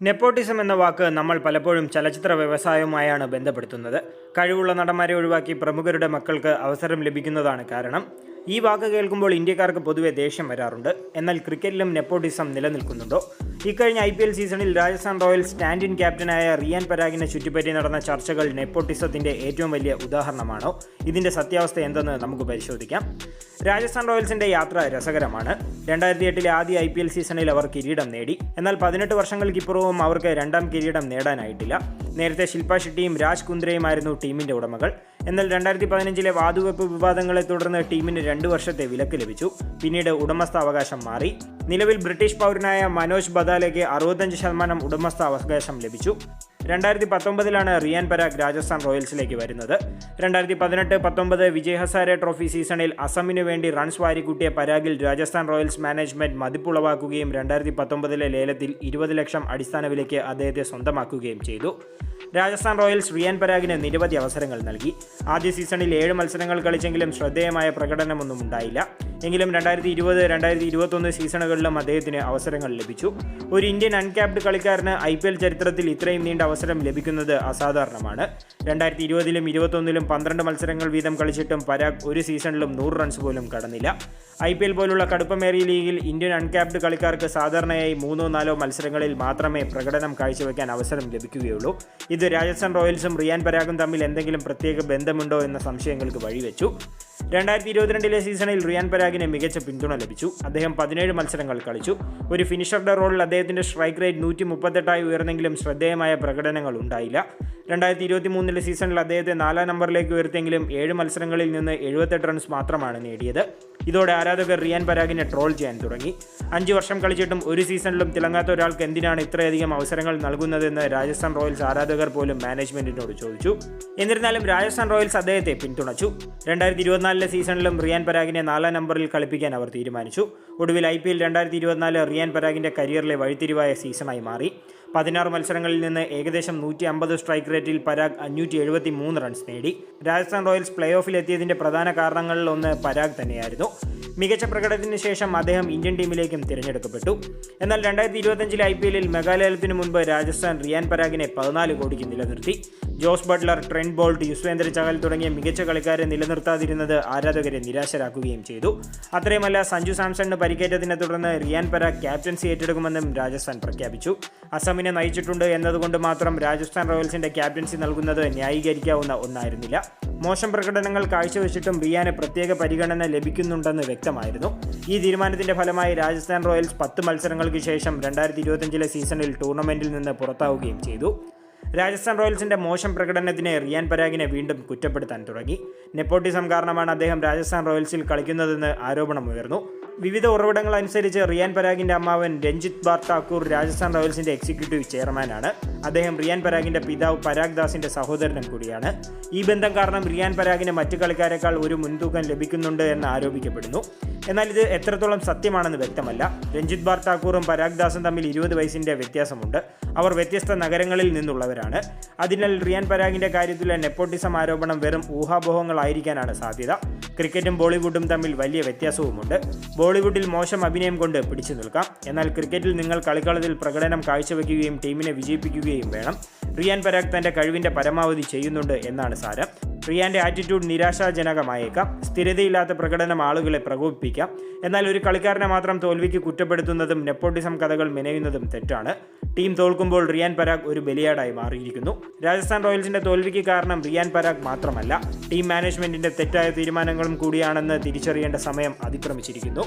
Nepotism എന്ന വാക്ക് നമ്മൾ പലപ്പോഴും ചലച്ചിത്ര വ്യവസായവുമായാണ് ബന്ധപ്പെടുത്തുന്നത്. കഴിവുള്ള നടന്മാരെ ഒഴിവാക്കി പ്രമുഖരുടെ മക്കൾക്ക് അവസരം ലഭിക്കുന്നതാണ് കാരണം. ഈ വാക്ക് കേൾക്കുമ്പോൾ ഇന്ത്യക്കാർക്ക് പൊതുവെ ദേഷ്യം വരാറുണ്ട്. എന്നാൽ ക്രിക്കറ്റിലും നെപ്പോട്ടിസം നിലനിൽക്കുന്നുണ്ടോ? ഇക്കഴിഞ്ഞ ഐ പി എൽ സീസണിൽ രാജസ്ഥാൻ റോയൽസ് സ്റ്റാൻഡിൻ ക്യാപ്റ്റനായ റിയാൻ പരാഗിനെ ചുറ്റിപ്പറ്റി നടന്ന ചർച്ചകൾ നെപ്പോട്ടിസത്തിന്റെ ഏറ്റവും വലിയ ഉദാഹരണമാണോ? ഇതിന്റെ സത്യാവസ്ഥ എന്തെന്ന് നമുക്ക് പരിശോധിക്കാം. രാജസ്ഥാൻ റോയൽസിന്റെ യാത്ര രസകരമാണ്. രണ്ടായിരത്തി എട്ടിലെ ആദ്യ ഐ പി എൽ സീസണിൽ അവർ കിരീടം നേടി. എന്നാൽ പതിനെട്ട് വർഷങ്ങൾക്കിപ്പുറവും അവർക്ക് രണ്ടാം കിരീടം നേടാനായിട്ടില്ല. നേരത്തെ ശില്പ ഷെട്ടിയും രാജ് കുന്ദ്രയുമായിരുന്നു ടീമിന്റെ ഉടമകൾ. എന്നാൽ രണ്ടായിരത്തി പതിനഞ്ചിലെ വാതുവെപ്പ് വിവാദങ്ങളെ തുടർന്ന് ടീമിന് രണ്ട് വർഷത്തെ വിലക്ക് ലഭിച്ചു. പിന്നീട് ഉടമസ്ഥാവകാശം മാറി. നിലവിൽ ബ്രിട്ടീഷ് പൗരനായ മനോജ് ബദാലയ്ക്ക് അറുപത്തഞ്ച് ശതമാനം ഉടമസ്ഥാവകാശം ലഭിച്ചു. രണ്ടായിരത്തി പത്തൊമ്പതിലാണ് റിയാൻ പരാഗ് രാജസ്ഥാൻ റോയൽസിലേക്ക് വരുന്നത്. രണ്ടായിരത്തി പതിനെട്ട് പത്തൊമ്പത് വിജയ് ഹസാരെ ട്രോഫി സീസണിൽ അസമിനു വേണ്ടി റൺസ് വാരിക്കൂട്ടിയ പരാഗിൽ രാജസ്ഥാൻ റോയൽസ് മാനേജ്മെന്റ് മതിപ്പുളവാക്കുകയും രണ്ടായിരത്തി പത്തൊമ്പതിലെ ലേലത്തിൽ ഇരുപത് ലക്ഷം അടിസ്ഥാന വിലയ്ക്ക് അദ്ദേഹത്തെ സ്വന്തമാക്കുകയും ചെയ്തു. രാജസ്ഥാൻ റോയൽസ് റിയാൻ പരാഗിന് നിരവധി അവസരങ്ങൾ നൽകി. ആദ്യ സീസണിൽ ഏഴ് മത്സരങ്ങൾ കളിച്ചെങ്കിലും ശ്രദ്ധേയമായ പ്രകടനമൊന്നും ഉണ്ടായില്ല. എങ്കിലും രണ്ടായിരത്തി ഇരുപത് രണ്ടായിരത്തി ഇരുപത്തൊന്ന് സീസണുകളിലും അദ്ദേഹത്തിന് അവസരങ്ങൾ ലഭിച്ചു. ഒരു ഇന്ത്യൻ അൺക്യാപ്ഡ് കളിക്കാരന് ഐ പി എൽ ചരിത്രത്തിൽ ഇത്രയും നീണ്ട അവസരം ലഭിക്കുന്നത് അസാധാരണമാണ്. രണ്ടായിരത്തി ഇരുപതിലും ഇരുപത്തൊന്നിലും പന്ത്രണ്ട് മത്സരങ്ങൾ വീതം കളിച്ചിട്ടും പരാഗ് ഒരു സീസണിലും നൂറ് റൺസ് പോലും കടന്നില്ല. ഐ പി എൽ പോലുള്ള കടുപ്പമേറിയ ലീഗിൽ ഇന്ത്യൻ അൺക്യാപ്ഡ് കളിക്കാർക്ക് സാധാരണയായി മൂന്നോ നാലോ മത്സരങ്ങളിൽ മാത്രമേ പ്രകടനം കാഴ്ചവെക്കാൻ അവസരം ലഭിക്കുകയുള്ളൂ. ഇത് രാജസ്ഥാൻ റോയൽസും റിയാൻ പരാഗും തമ്മിൽ എന്തെങ്കിലും പ്രത്യേക ബന്ധമുണ്ടോ എന്ന സംശയങ്ങൾക്ക് വഴിവെച്ചു. രണ്ടായിരത്തി ഇരുപത്തിരണ്ടിലെ സീസണിൽ റിയാൻ പരാഗിന് മികച്ച പിന്തുണ ലഭിച്ചു. അദ്ദേഹം പതിനേഴ് മത്സരങ്ങൾ കളിച്ചു. ഒരു ഫിനിഷറുടെ റോളിൽ അദ്ദേഹത്തിന്റെ സ്ട്രൈക്ക് റേറ്റ് നൂറ്റി മുപ്പത്തെട്ടായി ഉയർന്നെങ്കിലും ശ്രദ്ധേയമായ പ്രകടനങ്ങൾ ഉണ്ടായില്ല. രണ്ടായിരത്തി ഇരുപത്തി മൂന്നിലെ സീസണിൽ അദ്ദേഹത്തെ നാലാം നമ്പറിലേക്ക് ഉയർത്തിയെങ്കിലും ഏഴ് മത്സരങ്ങളിൽ നിന്ന് എഴുപത്തെട്ട് റൺസ് മാത്രമാണ് നേടിയത്. ഇതോടെ ആരാധകർ റിയാൻ പരാഗിനെ ട്രോൾ ചെയ്യാൻ തുടങ്ങി. അഞ്ച് വർഷം കളിച്ചിട്ടും ഒരു സീസണിലും തിളങ്ങാത്ത ഒരാൾക്ക് എന്തിനാണ് ഇത്രയധികം അവസരങ്ങൾ നൽകുന്നതെന്ന് രാജസ്ഥാൻ റോയൽസ് ആരാധകർ പോലും മാനേജ്മെന്റിനോട് ചോദിച്ചു. എന്നിരുന്നാലും രാജസ്ഥാൻ റോയൽസ് അദ്ദേഹത്തെ പിന്തുണച്ചു. രണ്ടായിരത്തി ഇരുപത്തിനാലിലെ സീസണിലും റിയാൻ പരാഗിനെ നാലാം നമ്പറിൽ കളിപ്പിക്കാൻ അവർ തീരുമാനിച്ചു. ഒടുവിൽ ഐ പി എൽ രണ്ടായിരത്തി ഇരുപത്തിനാല് റിയാൻ പരാഗിന്റെ കരിയറിലെ വഴിത്തിരിവായ സീസണായി മാറി. പതിനാറ് മത്സരങ്ങളിൽ നിന്ന് ഏകദേശം നൂറ്റി അമ്പത് സ്ട്രൈക്ക് റേറ്റിൽ പരാഗ് അഞ്ഞൂറ്റി എഴുപത്തി മൂന്ന് റൺസ് നേടി. രാജസ്ഥാൻ റോയൽസ് പ്ലേ ഓഫിൽ പ്രധാന കാരണങ്ങളിൽ ഒന്ന് പരാഗ് തന്നെയായിരുന്നു. മികച്ച പ്രകടനത്തിന് ശേഷം അദ്ദേഹം ഇന്ത്യൻ ടീമിലേക്കും തിരഞ്ഞെടുക്കപ്പെട്ടു. എന്നാൽ രണ്ടായിരത്തി ഇരുപത്തഞ്ചിലെ ഐ പി എല്ലിൽ മെഘാലയത്തിന് മുൻപ് രാജസ്ഥാൻ റിയാൻ പരാഗിനെ പതിനാല് കോടിക്ക് നിലനിർത്തി. Jos Buttler Trent Boult Yuzvendra Chahal തുടങ്ങിയ മികച്ച കളിക്കാരെ നിലനിർത്താതിരുന്നത് ആരാധകരെ നിരാശരാക്കുകയും ചെയ്തു. അത്രയുമല്ല സഞ്ജു സാംസണിന് പരിക്കേറ്റതിനെ തുടർന്ന് റിയാൻ പരാഗ് ക്യാപ്റ്റൻസി ഏറ്റെടുക്കുമെന്നും രാജസ്ഥാൻ പ്രഖ്യാപിച്ചു. അസമിനെ നയിച്ചിട്ടുണ്ട് എന്നതുകൊണ്ട് മാത്രം രാജസ്ഥാൻ റോയൽസിന്റെ ക്യാപ്റ്റൻസി നൽകുന്നത് ന്യായീകരിക്കാവുന്ന ഒന്നായിരുന്നില്ല. മോശം പ്രകടനങ്ങൾ കാഴ്ചവെച്ചിട്ടും റിയാന് പ്രത്യേക പരിഗണന ലഭിക്കുന്നുണ്ടെന്ന് വ്യക്തമായിരുന്നു. ഈ തീരുമാനത്തിന്റെ ഫലമായി രാജസ്ഥാൻ റോയൽസ് പത്ത് മത്സരങ്ങൾക്ക് ശേഷം രണ്ടായിരത്തി ഇരുപത്തിയഞ്ചിലെ സീസണിൽ ടൂർണമെന്റിൽ നിന്ന് പുറത്താവുകയും ചെയ്തു. രാജസ്ഥാൻ റോയൽസിന്റെ മോശം പ്രകടനത്തിന് റിയാൻ പരാഗിനെ വീണ്ടും കുറ്റപ്പെടുത്താൻ തുടങ്ങി. നെപ്പോട്ടിസം കാരണമാണ് അദ്ദേഹം രാജസ്ഥാൻ റോയൽസിൽ കളിക്കുന്നതെന്ന് ആരോപണമുയർന്നു. വിവിധ ഉറവിടങ്ങൾ അനുസരിച്ച് റിയാൻ പരാഗിന്റെ അമ്മാവൻ രഞ്ജിത് ബാർ ഠാക്കൂർ രാജസ്ഥാൻ റോയൽസിന്റെ എക്സിക്യൂട്ടീവ് ചെയർമാനാണ്. അദ്ദേഹം റിയാൻ പരാഗിന്റെ പിതാവ് പരാഗ് ദാസിന്റെ സഹോദരനും കൂടിയാണ്. ഈ ബന്ധം കാരണം റിയാൻ പരാഗിന് മറ്റു കളിക്കാരെക്കാൾ ഒരു മുൻതൂക്കം ലഭിക്കുന്നുണ്ട് എന്ന് ആരോപിക്കപ്പെടുന്നു. എന്നാൽ ഇത് എത്രത്തോളം സത്യമാണെന്ന് വ്യക്തമല്ല. രഞ്ജിത് ബാർ ഠാക്കൂറും പരാഗ് ദാസും തമ്മിൽ ഇരുപത് വയസ്സിന്റെ വ്യത്യാസമുണ്ട്. അവർ വ്യത്യസ്ത നഗരങ്ങളിൽ നിന്നുള്ളവരാണ്. അതിനാൽ റിയാൻ പരാഗിന്റെ കാര്യത്തിലെ നെപ്പോട്ടിസം ആരോപണം വെറും ഊഹാപോഹങ്ങളായിരിക്കാനാണ് സാധ്യത. ക്രിക്കറ്റും ബോളിവുഡും തമ്മിൽ വലിയ വ്യത്യാസവുമുണ്ട്. ബോളിവുഡിൽ മോശം അഭിനയം കൊണ്ട് പിടിച്ചു നിൽക്കാം. എന്നാൽ ക്രിക്കറ്റിൽ നിങ്ങൾ കളിക്കളത്തിൽ പ്രകടനം കാഴ്ചവെക്കുകയും ടീമിനെ വിജയിപ്പിക്കുകയും വേണം. റിയാൻ പരാഗ് തന്റെ കഴിവിന്റെ പരമാവധി ചെയ്യുന്നുണ്ട് എന്നാണ് സാരം. റിയാന്റെ ആറ്റിറ്റ്യൂഡ് നിരാശാജനകമായേക്കാം. സ്ഥിരതയില്ലാത്ത പ്രകടനം ആളുകളെ പ്രകോപിപ്പിക്കാം. എന്നാൽ ഒരു കളിക്കാരനെ മാത്രം തോൽവിക്ക് കുറ്റപ്പെടുത്തുന്നതും നെപ്പോട്ടിസം കഥകൾ മെനയുന്നതും തെറ്റാണ്. ടീം തോൽക്കുമ്പോൾ റിയാൻ പരാഗ് ഒരു ബലിയാടായി മാറിയിരിക്കുന്നു. രാജസ്ഥാൻ റോയൽസിന്റെ തോൽവിക്ക് കാരണം റിയാൻ പരാഗ് മാത്രമല്ല. ടീം മാനേജ്മെന്റിന്റെ തെറ്റായ തീരുമാനങ്ങളും കൂടിയാണെന്ന് തിരിച്ചറിയേണ്ട സമയം അതിക്രമിച്ചിരിക്കുന്നു.